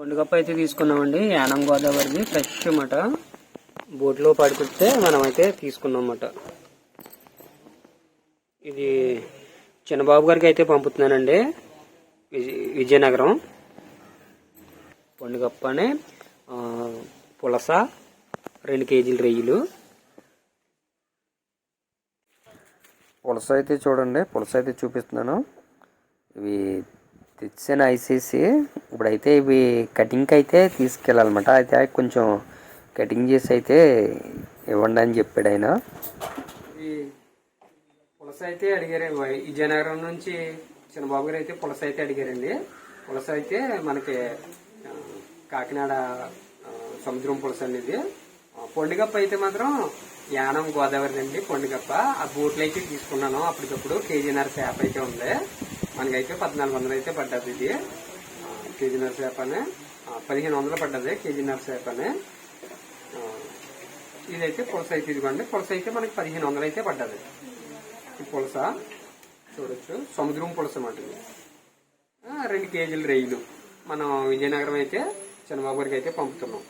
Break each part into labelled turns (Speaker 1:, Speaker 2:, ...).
Speaker 1: పండుగప్ప అయితే తీసుకున్నామండి. యానం గోదావరిది ఫ్రెష్ అన్నమాట. బోట్లో పడిపిస్తే మనం అయితే తీసుకున్నాం ఇది చిన్నబాబు గారికి అయితే పంపుతున్నానండి. విజయనగరం. పండుగప్పనే పులస రెండు కేజీలు రొయ్యలు.
Speaker 2: పులస అయితే చూడండి. పులస అయితే చూపిస్తున్నాను. ఇవి తెచ్చిన ఐసీసీ ఇప్పుడైతే ఇవి కటింగ్కి అయితే తీసుకెళ్ళాలన్నమాట. అయితే కొంచెం కటింగ్ చేసి అయితే ఇవ్వండి అని చెప్పాడు ఆయన.
Speaker 1: ఈ పులస అయితే అడిగారు విజయనగరం నుంచి చిన్నబాబు గారు అయితే పులస అయితే అడిగారండి. పులస అయితే మనకి కాకినాడ సముద్రం పులస అనేది. పొండుగప్ప అయితే మాత్రం యానం గోదావరి అండి పొండుగప్ప. ఆ బోట్లు అయితే తీసుకున్నాను అప్పటికప్పుడు. కేజీన్నర చేప అయితే ఉంది. మనకైతే పద్నాలుగు వందలు అయితే పడ్డది ఇది. కేజీన్నర చేపనే పదిహేను వందలు పడ్డది కేజీన్నర చేపనే ఇదైతే పులస అయితే ఇదిగోండి. పులస అయితే మనకి పదిహేను వందలు అయితే పడ్డది. ఈ పులస చూడొచ్చు. సముద్రం పులస అన్నమాట రెండు కేజీలు రైలు మనం విజయనగరం అయితే చంద్రబాబు అయితే పంపుతున్నాం.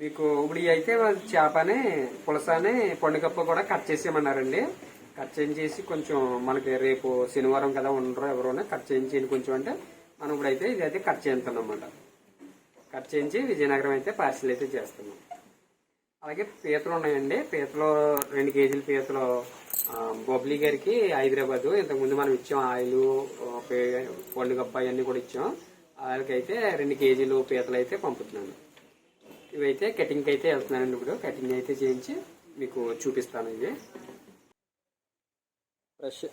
Speaker 1: మీకు ఇప్పుడు అయితే చేపని పులసని పండుగప్ప కూడా కట్ చేసేయమన్నారండి. కట్ చేయించేసి కొంచెం మనకి రేపు శనివారం కదా ఉండరు ఎవరోనే కట్ చేయించేయండి కొంచెం అంటే మనం ఇప్పుడైతే ఇది అయితే కట్ చేస్తున్నాం అన్నమాట. కట్ చేయించి విజయనగరం అయితే పార్సిల్ అయితే చేస్తున్నాం. అలాగే పీతలు ఉన్నాయండి. పీతలు రెండు కేజీల పీతలు. బొబ్లీ గారికి హైదరాబాద్. ఇంతకుముందు మనం ఇచ్చాం ఆయిల్ పండుగప్ప అవన్నీ కూడా ఇచ్చాం. వాళ్ళకైతే అయితే రెండు కేజీలు పీతలు అయితే పంపుతున్నాను. ఇవైతే కటింగ్కి అయితే వెళ్తున్నానండి ఇప్పుడు. కటింగ్ అయితే చేయించి మీకు చూపిస్తాను ఇవి. ఫ్రెష్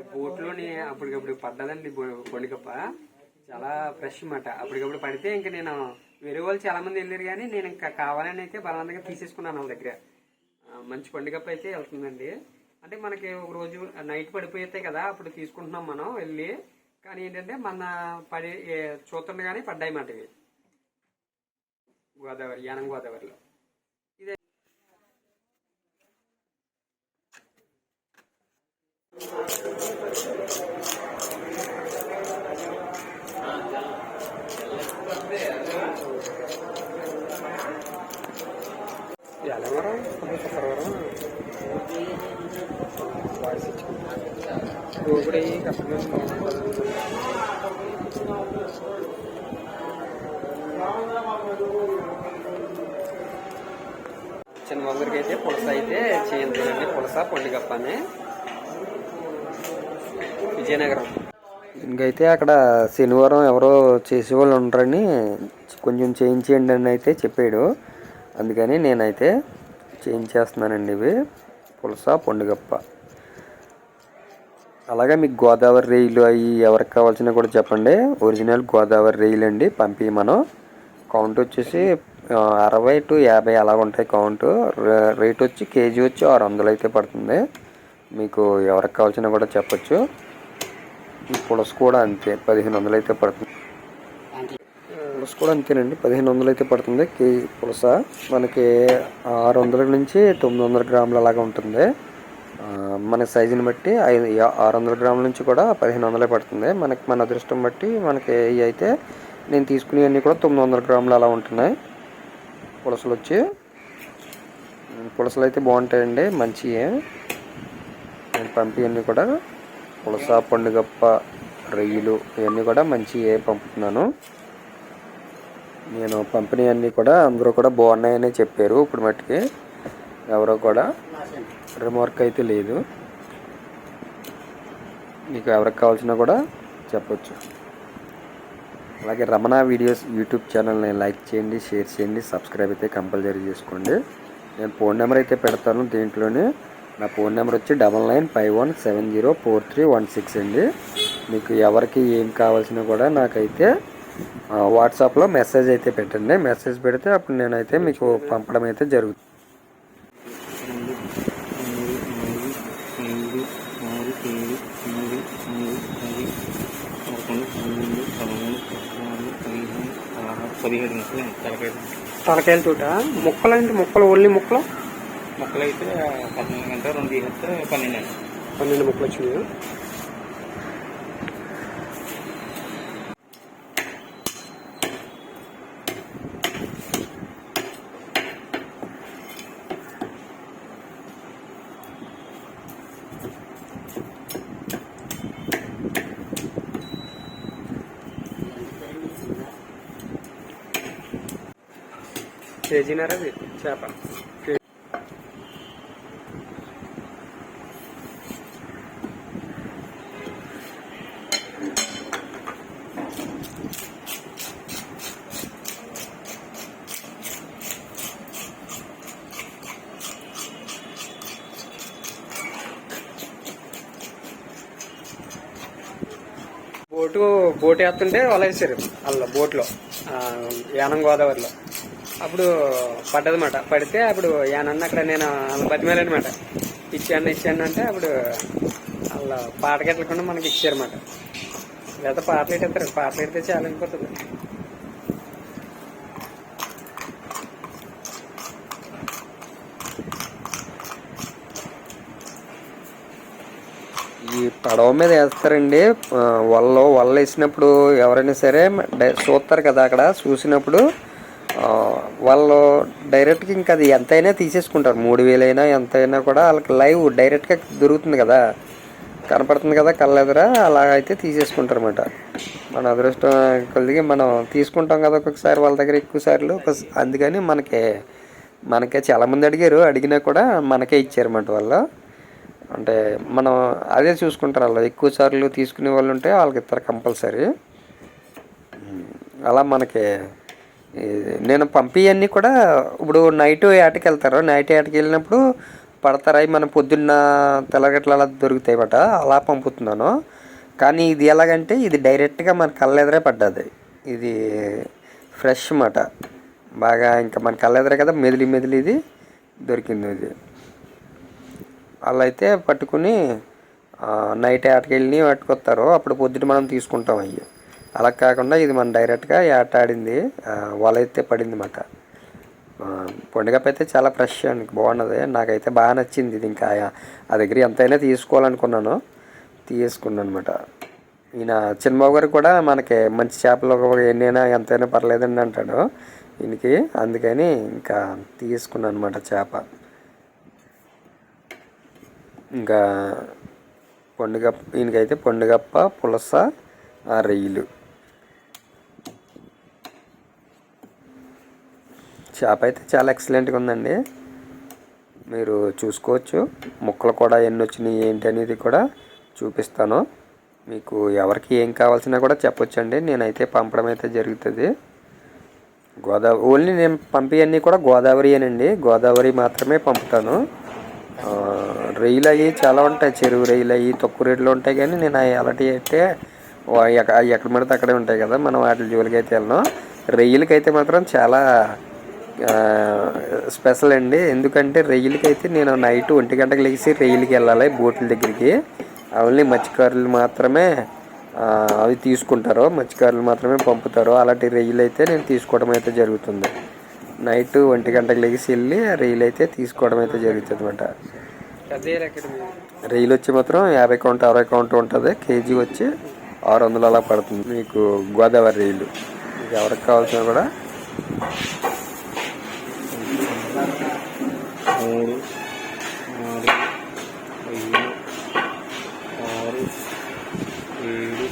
Speaker 1: బోట్లోని అప్పటికప్పుడు పడ్డదండి బొ- బొండికప్ప చాలా ఫ్రెష్ అన్నమాట అప్పటికప్పుడు పడితే ఇంకా నేను వేరే వాళ్ళు చాలా మంది వెళ్ళారు కానీ నేను ఇంకా కావాలని అయితే బలవంతంగా తీసేసుకున్నాను వాళ్ళ దగ్గర. మంచి పండుగప్ప అయితే వెళ్తుందండి. అంటే మనకి ఒక రోజు నైట్ పడిపోతాయి కదా అప్పుడు తీసుకుంటున్నాం మనం వెళ్ళి. కానీ ఏంటంటే మన పడి చూస్తుండగానే పడ్డాయి మాట ఇవి. గోదావరి యానం గోదావరిలో. చిన్న మందరికి అయితే పులస అయితే చేయండి పులస పండుగప్ప విజయనగరం.
Speaker 2: ఇంకైతే అక్కడ శనివారం ఎవరో చేసేవాళ్ళు ఉంటారని కొంచెం చేయించేయండి అని అయితే చెప్పాడు. అందుకని నేనైతే చేయించేస్తున్నానండి ఇవి. పులస పండుగప్ప. అలాగే మీకు గోదావరి రైలు అవి ఎవరికి కావాల్సిన కూడా చెప్పండి. ఒరిజినల్ గోదావరి రైలు అండి పంపి మనం కౌంట్ వచ్చేసి అరవై టు యాభై అలా ఉంటాయి కౌంటు. రేట్ వచ్చి కేజీ వచ్చి ఆరు వందలు అయితే పడుతుంది. మీకు ఎవరికి కావాల్సినా కూడా చెప్పొచ్చు. పులస కూడా అంతే పదిహేను వందలు అయితే పడుతుంది. పులస కూడా అంతేనండి పదిహేను వందలు అయితే పడుతుంది కేజీ పులస. మనకి ఆరు వందల నుంచి తొమ్మిది వందల గ్రాములు అలాగా ఉంటుంది. మన సైజుని బట్టి ఐదు ఆరు వందల గ్రాముల నుంచి కూడా పదిహేను వందలే పడుతుంది. మనకి మన అదృష్టం బట్టి మనకి ఇవి అయితే నేను తీసుకునేవన్నీ కూడా తొమ్మిది వందల గ్రాములు అలా ఉంటున్నాయి. పులసలు వచ్చి పులసలు అయితే బాగుంటాయండి మంచివి నేను పంపివన్నీ కూడా పులస పండుగప్ప రొయ్యలు ఇవన్నీ కూడా మంచివి పంపుతున్నాను. నేను పంపిణీ అన్నీ కూడా అందరూ కూడా బాగున్నాయని చెప్పారు ఇప్పుడు మట్టుకి. ఎవరో కూడా రిమార్క్ అయితే లేదు. మీకు ఎవరికి కావాల్సినా కూడా చెప్పచ్చు. అలాగే రమణ వీడియోస్ యూట్యూబ్ ఛానల్ని లైక్ చేయండి షేర్ చేయండి సబ్స్క్రైబ్ అయితే కంపల్సరీ చేసుకోండి. నేను ఫోన్ నెంబర్ అయితే పెడతాను దీంట్లోనే. నా ఫోన్ నెంబర్ వచ్చి double nine five one seven zero four three one six అండి. మీకు ఎవరికి ఏం కావాల్సినా కూడా నాకైతే వాట్సాప్లో మెసేజ్ అయితే పెట్టండి. మెసేజ్ పెడితే అప్పుడు నేనైతే మీకు పంపడం అయితే జరుగుతుంది
Speaker 3: రెండు మూడు నాలుగు ఐదు ఆరు ఏడు ఎనిమిది తొమ్మిది పది పదకొండు పన్నెండు పదమూడు పద్నాలుగు పదిహేను పదహారు పదిహేడు ముక్కలు తలకాయ
Speaker 1: తలకాయల తోట? ముక్కలు అంటే ముక్కలు ఓన్లీ ముక్కలు?
Speaker 3: మొక్కలు అయితే పద్నాలుగు గంటలు రెండు తీసేస్తే పన్నెండు అండి.
Speaker 1: పన్నెండు ముక్కలు వచ్చినాయి? కేజీన్నర అది చేప. బోటు బోట్ వేస్తుంటే వలేసారు వేసారు అల్ల బోట్లో యానం గోదావరిలో. అప్పుడు పడ్డదన్నమాట. పడితే అప్పుడు యానన్న అక్కడ నేను వాళ్ళ బతిమేలనమాట ఇచ్చాను ఇచ్చాను అంటే అప్పుడు వాళ్ళ పాట కట్టకుండా మనకి ఇచ్చారన్నమాట. లేదా పాటలు పెట్టేస్తారు. పాటలు పెడితే చాలా అయిపోతుంది
Speaker 2: ఈ పడవ మీద వేస్తారండి. వల్ల వల్ల వేసినప్పుడు ఎవరైనా సరే చూస్తారు కదా అక్కడ. చూసినప్పుడు వాళ్ళు డైరెక్ట్గా ఇంకా అది ఎంతైనా తీసేసుకుంటారు. మూడు వేలైనా ఎంతైనా కూడా వాళ్ళకి లైవ్ డైరెక్ట్గా దొరుకుతుంది కదా. కనపడుతుంది కదా కళ్ళెదరా అలా అయితే తీసేసుకుంటారు అనమాట మన అదృష్టం కొద్దిగా మనం తీసుకుంటాం కదా ఒక్కొక్కసారి వాళ్ళ దగ్గర ఎక్కువ సార్లు. ఒక- అందుకని మనకి మనకే చాలామంది అడిగారు. అడిగినా కూడా మనకే ఇచ్చారన్నమాట వాళ్ళు. అంటే మనం అదే చూసుకుంటారు వాళ్ళు. ఎక్కువ సార్లు తీసుకునే వాళ్ళు ఉంటే వాళ్ళకి ఇస్తారు కంపల్సరీ. అలా మనకి నేను పంపివన్నీ కూడా ఇప్పుడు నైట్ ఏటకి వెళ్తారు నైట్ ఏటకి వెళ్ళినప్పుడు పడతారు అవి మనం పొద్దున్న తెల్లగట్ల అలా దొరుకుతాయి అన్నమాట అలా పంపుతున్నాను. కానీ ఇది ఎలాగంటే ఇది డైరెక్ట్గా మన కళ్ళెదరే పడ్డది. ఇది ఫ్రెష్ అన్నమాట. బాగా ఇంకా మన కళ్ళెదరే కదా మెదిలి మెదిలి ఇది దొరికింది ఇది. అలా అయితే పట్టుకుని నైట్ ఆటకెళ్ళి పట్టుకొస్తారు అప్పుడు పొద్దుట మనం తీసుకుంటాం అయ్యి. అలా కాకుండా ఇది మనం డైరెక్ట్గా ఆట ఆడింది వలైతే వల అయితే పడింది మాట పండుగ అయితే చాలా ఫ్రెష్ అండి బాగున్నది. నాకైతే బాగా నచ్చింది ఇది ఇంకా. ఆ- దగ్గర ఎంతైనా తీసుకోవాలనుకున్నాను తీసుకున్నాను అనమాట ఈయన చిన్నబాబు గారు కూడా మనకి మంచి చేపలు ఒక ఎన్నైనా ఎంతైనా పర్లేదండి అంటాడు ఈయనకి. అందుకని ఇంకా తీసుకున్నాను అనమాట చేప. ఇంకా పండుగ ఈయనకైతే పండుగప్ప పులస ఆ రొయ్యలు. చేప అయితే చాలా ఎక్సలెంట్గా ఉందండి. మీరు చూసుకోవచ్చు. ముక్కలు కూడా ఎన్ని వచ్చినాయి ఏంటి అనేది కూడా చూపిస్తాను. మీకు ఎవరికి ఏం కావాల్సినా కూడా చెప్పొచ్చండి. నేనైతే పంపడం అయితే జరుగుతుంది. గోదావరి ఓన్లీ నేను పంపివన్నీ కూడా గోదావరియేనండి. గోదావరి మాత్రమే పంపుతాను. రొయ్యలు అవి చాలా ఉంటాయి. చెరువు రొయ్యలు అవి తక్కువ రేట్లో ఉంటాయి కానీ నేను అలాంటివి అయితే ఎక్కడ పడితే అక్కడే ఉంటాయి కదా. మనం వాటి జోలికి అయితే వెళ్ళను. రొయ్యలకి అయితే మాత్రం చాలా స్పెషల్ అండి. ఎందుకంటే రొయ్యలకి అయితే నేను నైట్ ఒంటి గంటకు లేచి రొయ్యలకి వెళ్ళాలి బోట్ల దగ్గరికి. ఓన్లీ మత్స్యకారులు మాత్రమే అవి తీసుకుంటారు. మత్స్యకారులు మాత్రమే పంపుతారు. అలాంటి రొయ్యలు అయితే నేను తీసుకోవడం అయితే జరుగుతుంది. నైట్ ఒంటి గంటకు లేచి వెళ్ళి ఆ రొయ్యలు అయితే తీసుకోవడం అయితే జరుగుతుంది అనమాట రొయ్యలు వచ్చి మాత్రం యాభై కౌంట్ అరవై కౌంట్ ఉంటుంది. కేజీ వచ్చి ఆరు వందలు అలా పడుతుంది. మీకు గోదావరి మీకు ఎవరికి కావాల్సిన కూడా
Speaker 3: మూడు నాలుగు ఐదు ఆరు ఏడు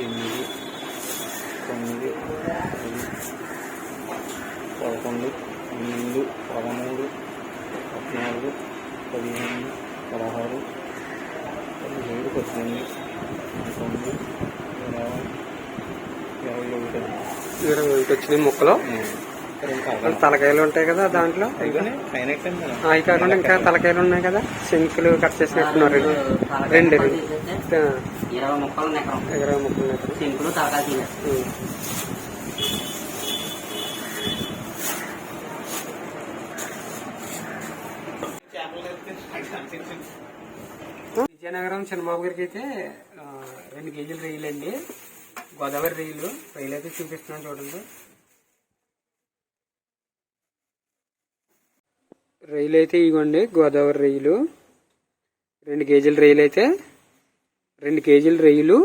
Speaker 3: ఎనిమిది తొమ్మిది పది పదకొండు పన్నెండు పదమూడు పద్నాలుగు పదిహేను పదహారు పదిహేడు పద్దెనిమిది పంతొమ్మిది ఇరవై ఇరవై ఒకటి.
Speaker 1: ఇరవై ఒకటి వచ్చినాయి ముక్కలు? తలకాయలు ఉంటాయి కదా దాంట్లో? అవి కాకుండా ఇంకా తలకాయలు ఉన్నాయి కదా? శంకులు కట్ చేసినట్టున్నారు రెండు.
Speaker 4: ఇరవై ముక్కలు
Speaker 1: ఇరవై. విజయనగరం చిన్నబాబు గారికి అయితే రెండు కేజీలు రొయ్యలు అండి గోదావరి రొయ్యలు. రొయ్యలు అయితే చూపిస్తున్నాను చూడండి. రొయ్యలు అయితే ఇవ్వండి గోదావరి రొయ్యలు రెండు కేజీల రొయ్యలు అయితే రెండు కేజీల రొయ్యలు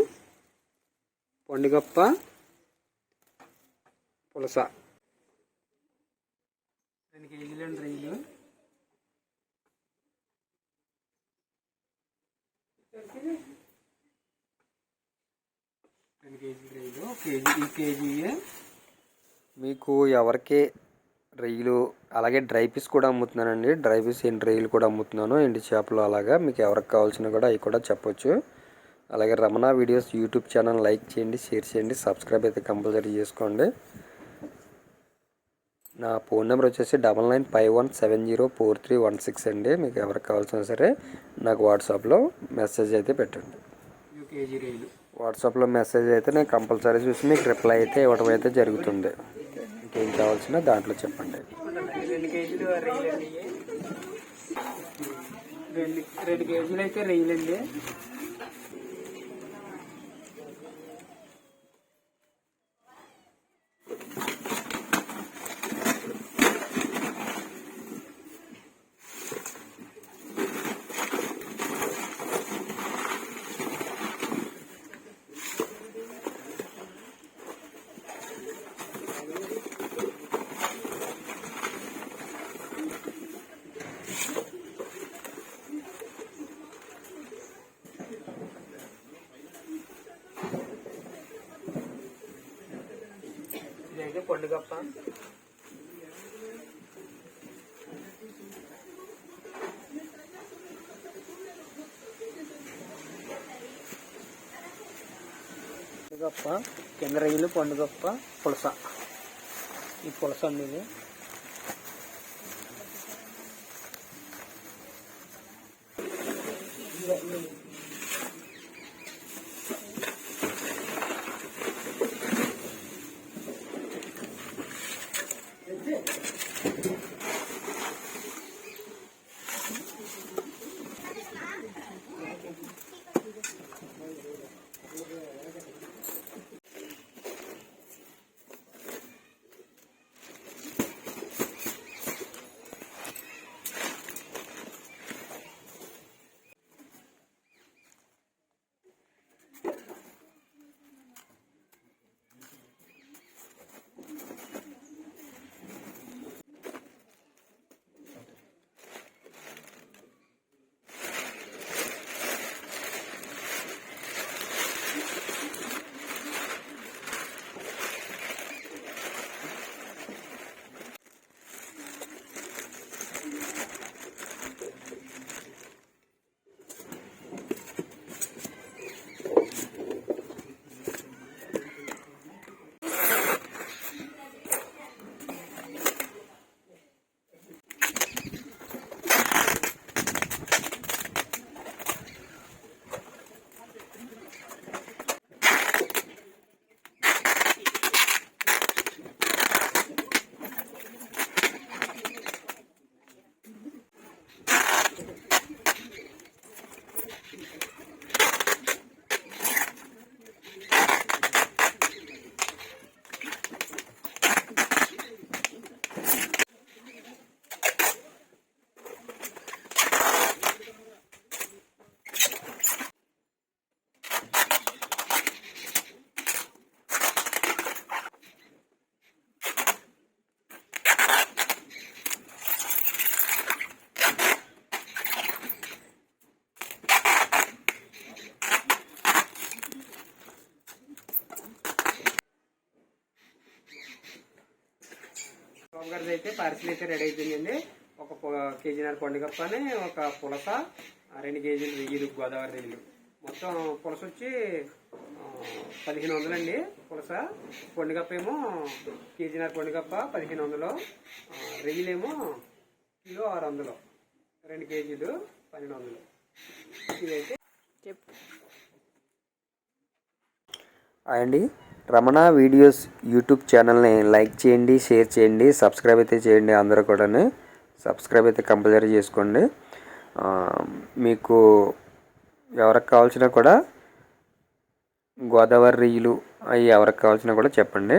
Speaker 1: పండుగప్ప పులస. రెండు కేజీల రొయ్యలు రెండు కేజీలు రైలు. కేజీ ఈ కేజీ
Speaker 2: మీకు ఎవరికి రొయ్యలు అలాగే డ్రై పీస్ కూడా అమ్ముతున్నానండి. డ్రై పీస్ ఎండు రొయ్యలు కూడా అమ్ముతున్నాను. ఎండు చేపలు అలాగా. మీకు ఎవరికి కావాల్సిన కూడా అవి కూడా చెప్పొచ్చు. అలాగే Ramana videos YouTube channel like చేయండి షేర్ చేయండి సబ్స్క్రైబ్ అయితే కంపల్సరీ చేసుకోండి. నా ఫోన్ నెంబర్ వచ్చేసి double nine five one seven zero four three one six అండి. మీకు ఎవరికి కావాల్సిన సరే నాకు వాట్సాప్లో మెసేజ్ అయితే పెట్టండి. వాట్సాప్లో మెసేజ్ అయితే నేను కంపల్సరీ చూసి మీకు రిప్లై అయితే ఇవ్వడం అయితే జరుగుతుంది. ఏం కావాల్సిన దాంట్లో చెప్పండి.
Speaker 1: రెండు కేజీలు రొయ్యలు అండి రెండు రెండు కేజీలు అయితే రొయ్యలు అండి ఇదైతే పండుగప్ప పండుగప్ప కింద రైలు పండుగప్ప పులస. ఈ పులస అండి అయితే పార్సిల్ అయితే రెడీ అయిపోయిందండి. ఒక కేజీన్నర పండుగప్ప అని ఒక పులస రెండు కేజీలు రొయ్యలు గోదావరి రొయ్యలు మొత్తం పులస వచ్చి పదిహేను వందలు అండి పులస. పండుగప్ప ఏమో కేజీన్నర పండుగప్ప పదిహేను వందలు. రొయ్యలేమో కిలో ఆరు వందలు. రెండు కేజీలు పన్నెండు వందలు. ఇదైతే
Speaker 2: అండి. రమణ వీడియోస్ యూట్యూబ్ ఛానల్ని లైక్ చేయండి షేర్ చేయండి సబ్స్క్రైబ్ అయితే చేయండి అందరూ కూడాను. సబ్స్క్రైబ్ అయితే కంపల్సరీ చేసుకోండి. మీకు ఎవరికి కావాల్సినా కూడా గోదావరి రీలు అవి ఎవరికి కావాల్సినా కూడా చెప్పండి.